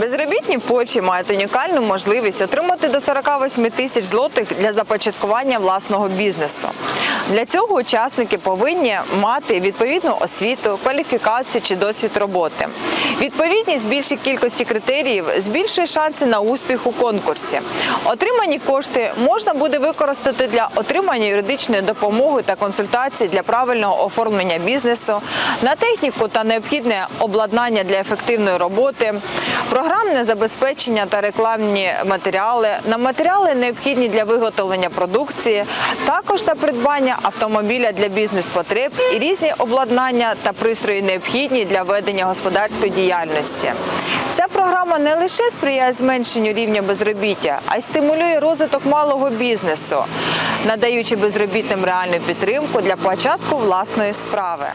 Безробітні в Польщі мають унікальну можливість отримати до 48 тисяч злотих для започаткування власного бізнесу. Для цього учасники повинні мати відповідну освіту, кваліфікацію чи досвід роботи. Відповідність більшій кількості критеріїв збільшує шанси на успіх у конкурсі. Отримані кошти можна буде використати для отримання юридичної допомоги та консультацій для правильного оформлення бізнесу, на техніку та необхідне обладнання для ефективної роботи, програмне забезпечення та рекламні матеріали, на матеріали необхідні для виготовлення продукції, також на придбання автомобіля для бізнес-потреб і різні обладнання та пристрої необхідні для ведення господарської діяльності. Ця програма не лише сприяє зменшенню рівня безробіття, а й стимулює розвиток малого бізнесу, надаючи безробітним реальну підтримку для початку власної справи.